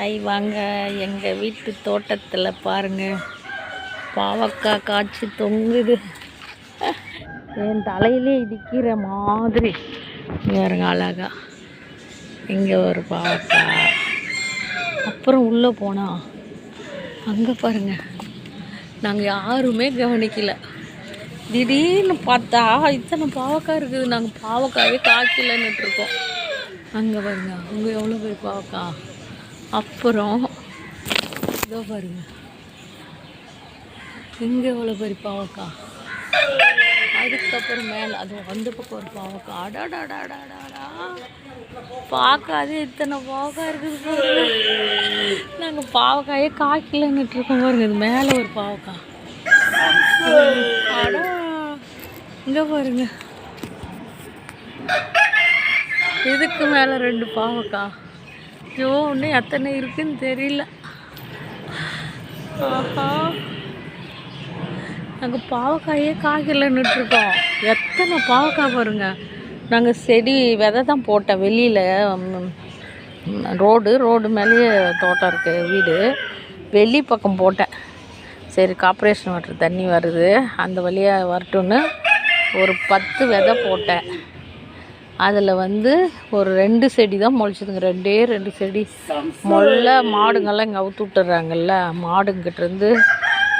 ஐ வாங்க. எங்கள் வீட்டு தோட்டத்தில் பாருங்கள் பாவக்காய் காய்ச்சி தொங்குது. என் தலையிலே இடிக்கிற மாதிரி. பாருங்க அழகா. இங்கே ஒரு பாவக்காய். அப்புறம் உள்ளே போனா அங்கே பாருங்கள் நாங்கள் யாருமே கவனிக்கல. திடீர்னு பார்த்தா இத்தனை பாவக்காய் இருக்குது. நாங்கள் பாவக்காயே காய்க்கலன்னுட்டு இருக்கோம். அங்கே பாருங்க அங்கே எவ்வளோ பேர் பாவக்காய்? அப்புறம் இதோ பாருங்க. இங்கே எவ்வளோ பெரிய பாவக்காய் அதுக்கப்புறம் மேலே அது அந்த பக்கம் ஒரு பாவக்காய் அடாடாடாடாடாடா. பார்க்காதே இத்தனை பாவக்காய் இருக்குது பாருங்க. நாங்கள் பாவக்காயே காய்க்கலன்னுட்டு இருக்கோம் பாருங்க. இது மேலே ஒரு பாவக்காய் அடா. இங்கே பாருங்க. இதுக்கு மேலே ரெண்டு பாவக்காய் ஐயோ இன்னும் எத்தனை இருக்குன்னு தெரியல. ஆஹா. நாங்கள் பாவக்காயே காய்க்கலன்னுட்டு இருக்கோம். எத்தனை பாவக்காய் பாருங்க. நாங்கள் செடி விதை தான் போட்டேன் வெளியில். ரோடு ரோடு மேலேயே தோட்டம் இருக்குது வீடு. வெளி பக்கம் போட்டேன். சரி கார்பரேஷன் வாட்டர் தண்ணி வருது. அந்த வழியாக வரட்டும்னு ஒரு பத்து விதை போட்டேன். அதில் வந்து ஒரு ரெண்டு செடி தான் முளைச்சதுங்க. ரெண்டே ரெண்டு செடி. முல்ல மாடுங்கள்லாம் இங்கே அவுத்து விட்டுறாங்கல்ல. மாடுங்கிட்டேருந்து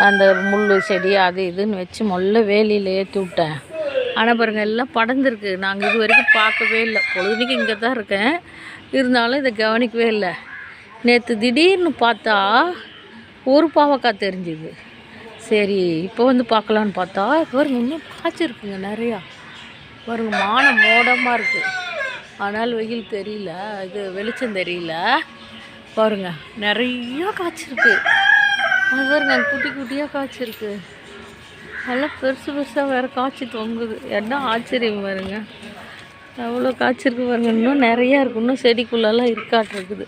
அந்த முள் செடி அது இதுன்னு வச்சு முல்ல வேலியில் ஏற்றி விட்டேன். ஆனால் பாருங்கள் எல்லாம் படர்ந்துருக்கு. நாங்கள் இது வரைக்கும் பார்க்கவே இல்லை. பொழுதுக்கு இங்கே தான் இருக்கேன். இருந்தாலும் இதை கவனிக்கவே இல்லை. நேற்று திடீர்னு பார்த்தா ஒரு பாவக்காய் தெரிஞ்சுது. சரி இப்போ வந்து பார்க்கலான்னு பார்த்தா பாருங்க இன்னும் காய்ச்சிருக்குங்க நிறையா. பாருங்க மானம் மோடமாக இருக்குது ஆனால் வெயில் தெரியல இது வெளிச்சம் தெரியல. பாருங்க நிறைய காய்ச்சிருக்கு அது பாருங்க குட்டி குட்டியாக காய்ச்சிருக்கு நல்லா பெருசு பெருசாக வேறு காய்ச்சி தொங்குது. என்ன ஆச்சரியம் பாருங்க. அவ்வளோ காய்ச்சிருக்கு பாருங்க. இன்னும் நிறையா இருக்கு. இன்னும் செடிக்குள்ளெல்லாம் இருக்காட்டிருக்குது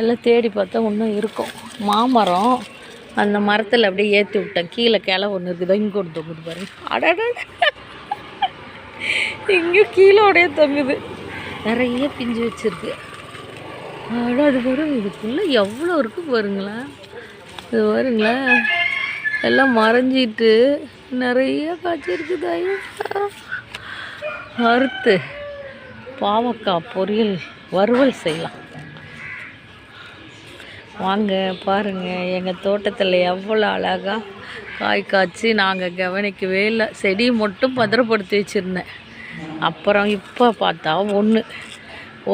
எல்லாம் தேடி பார்த்தா இன்னும் இருக்கும். மாமரம் அந்த மரத்தில் அப்படியே ஏற்றி விட்டேன். கீழே கிளை ஒன்று இருக்குதோ. இங்கே ஒன்று தொங்குது பாருங்க. அடட இங்கே கீழோடைய தொங்குது. நிறைய பிஞ்சு வச்சிருக்கு. ஆனால் அது வரும் இதுக்குள்ளே எவ்வளோ இருக்கு பாருங்களா இது பாருங்களா எல்லாம் மறைஞ்சிட்டு நிறைய காய்ச்சி இருக்குது அறுத்து பாவக்காய் பொரியல் வறுவல் செய்யலாம். வாங்க பாருங்கள் எங்கள் தோட்டத்தில் எவ்வளோ அழகாக காய் காய்ச்சி நாங்கள் கவனிக்கவே இல்லை. செடி மட்டும் பத்திரப்படுத்தி வச்சுருந்தேன். அப்புறம் இப்போ பார்த்தா ஒன்று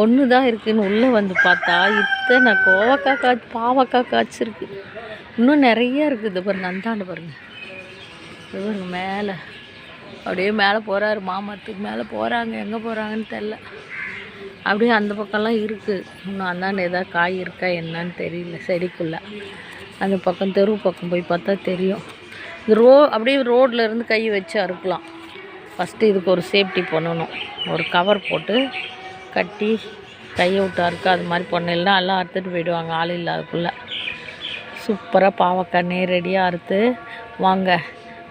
ஒன்று தான் இருக்குதுன்னு உள்ளே வந்து பார்த்தா இத்தனை கோவக்காய் காய்ச்சி பாவக்காய் காய்ச்சிருக்கு. இன்னும் நிறைய இருக்குது பாருங்க அந்தாண்டு பாருங்க. இது மேலே. அப்படியே மேலே போகிறாரு மாமரத்துக்கு மேலே போகிறாங்க எங்கே போகிறாங்கன்னு தெரில அப்படியே அந்த பக்கம்லாம் இருக்குது இன்னும் அந்தாண்டு ஏதாவது காய் இருக்கா என்னன்னு தெரியல செடிக்குள்ளே. அந்த பக்கம் தெரு பக்கம் போய் பார்த்தா தெரியும். இந்த ரோ அப்படியே ரோட்டில் இருந்து கை வச்சு அறுக்கலாம். ஃபஸ்ட்டு இதுக்கு ஒரு சேஃப்டி பண்ணணும். ஒரு கவர் போட்டு கட்டி கையை விட்டா அறுக்க அது மாதிரி பண்ணலாம் எல்லாம் அறுத்துட்டு போயிடுவாங்க ஆள் இல்லாதக்குள்ளே சூப்பராக பாவக்காய் நேரடியாக அறுத்து வாங்க.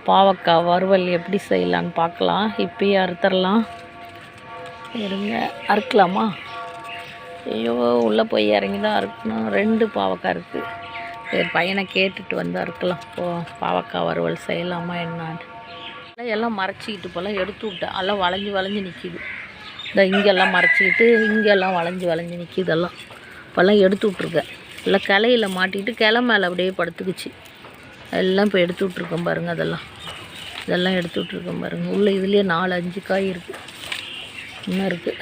பாவக்காய் வறுவல் எப்படி செய்யலான்னு பார்க்கலாம். இப்பயே அறுத்துடலாம் இருங்க அறுக்கலாமா? ஐயோ உள்ளே போய் இறங்கி தான் அறுக்கணும். ரெண்டு பாவக்காய் இருக்குது சரி பையனை கேட்டுட்டு வந்து அறுக்கலாம். போ பாவக்காய் வறுவல் செய்யலாமா என்னான்னு. எல்லாம் மறைச்சிக்கிட்டு போலாம் எடுத்து விட்டேன் எல்லாம் வளைஞ்சி வளைஞ்சி நிற்கிது இந்த இங்கெல்லாம் மறைச்சிக்கிட்டு இங்கெல்லாம் வளைஞ்சி வளைஞ்சி நிற்கிது எல்லாம் இப்போல்லாம் எடுத்து விட்ருக்கேன் எல்லாம் கிளையில மாட்டிக்கிட்டு கிளை மேலே அப்படியே படுத்துக்குச்சு. எல்லாம் இப்போ எடுத்து விட்ருக்கேன் பாருங்கள் அதெல்லாம். இதெல்லாம் எடுத்து விட்ருக்கேன் பாருங்கள் உள்ளே இதுலேயே நாலு அஞ்சு காய் இருக்குது இன்னும் இருக்குது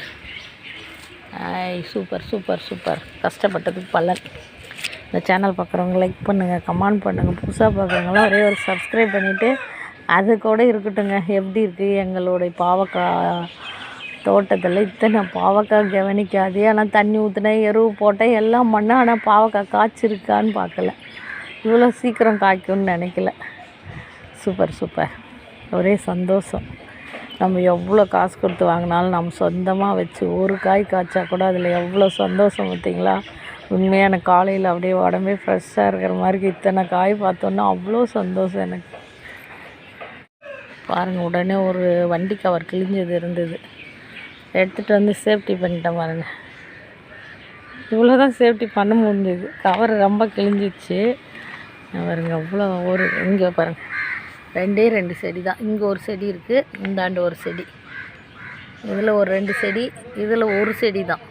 ஆய் சூப்பர் சூப்பர் சூப்பர். கஷ்டப்பட்டதுக்கு பலன். இந்த சேனல் பார்க்குறவங்க லைக் பண்ணுங்கள் கமெண்ட் பண்ணுங்கள் புதுசாக பார்க்குறவங்களாம் ஒரே ஒரு சப்ஸ்கிரைப் பண்ணிவிட்டு அது கூட இருக்கட்டுங்க எப்படி இருக்குது எங்களுடைய பாவக்காய் தோட்டத்தில் இத்தனை பாவக்காய் கவனிக்காது. ஆனால் தண்ணி ஊற்றினேன் எருவு போட்டேன் எல்லாம் பண்ணேன் ஆனால் பாவக்காய் காய்ச்சிருக்கான்னு பார்க்கல. இவ்வளோ சீக்கிரம் காய்க்கும்னு நினைக்கல. Super super. ஒரே சந்தோஷம். நம்ம எவ்வளோ காசு கொடுத்து வாங்கினாலும் நம்ம சொந்தமாக வச்சு ஒரு காய் காய்ச்சா கூட அதில் எவ்வளோ சந்தோஷம் பார்த்தீங்களா? உண்மையாக எனக்கு காலையில் அப்படியே உடம்பே ஃப்ரெஷ்ஷாக இருக்கிற மாதிரி இத்தனை காய் பார்த்தோன்னா அவ்வளோ சந்தோஷம் எனக்கு. பாருங்கள் உடனே ஒரு வண்டி கவர் கிழிஞ்சது இருந்தது. எடுத்துகிட்டு வந்து சேஃப்டி பண்ணிட்டேன் பாருங்கள் இவ்வளோ தான் சேஃப்டி பண்ண முடிஞ்சது. கவர் ரொம்ப கிழிஞ்சிச்சு. பாருங்க அவ்வளோ ஒரு இங்கே பாருங்கள் ரெண்டே ரெண்டு செடி தான். இங்கே ஒரு செடி இருக்குது இந்தாண்டு ஒரு செடி. இதில் ஒரு ரெண்டு செடி இதில் ஒரு செடி தான்.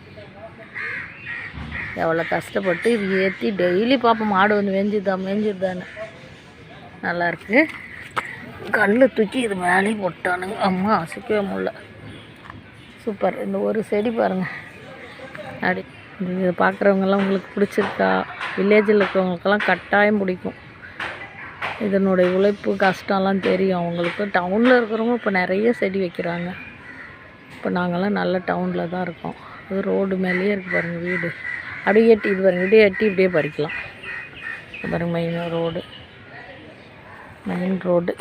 எவ்வளோ கஷ்டப்பட்டு இது ஏற்றி டெய்லி பார்ப்போம் மாடு வந்து மேஞ்சிருதான் மேஞ்சிருதான்னு நல்லாயிருக்கு கல் தூக்கி இது மேலேயும் போட்டானுங்க. அம்மா அசைக்கவே முடியல. சூப்பர். இந்த ஒரு செடி பாருங்கள் அப்படி இது பார்க்குறவங்கெல்லாம் உங்களுக்கு பிடிச்சிருக்கா? வில்லேஜில் இருக்கிறவங்களுக்கெல்லாம் கட்டாயம் பிடிக்கும். இதனுடைய உழைப்பு கஷ்டம்லாம் தெரியும். அவங்களுக்கு டவுனில் இருக்கிறவங்க இப்போ நிறைய செடி வைக்கிறாங்க. இப்போ நாங்கள்லாம் நல்ல டவுனில் தான் இருக்கோம். அது ரோடு மேலேயே இருக்குது பாருங்கள் வீடு. அப்படியே எட்டி இது பாருங்கள் இப்படியே எட்டி இப்படியே பறிக்கலாம். பாருங்கள் மெயின் ரோடு மெயின் ரோடு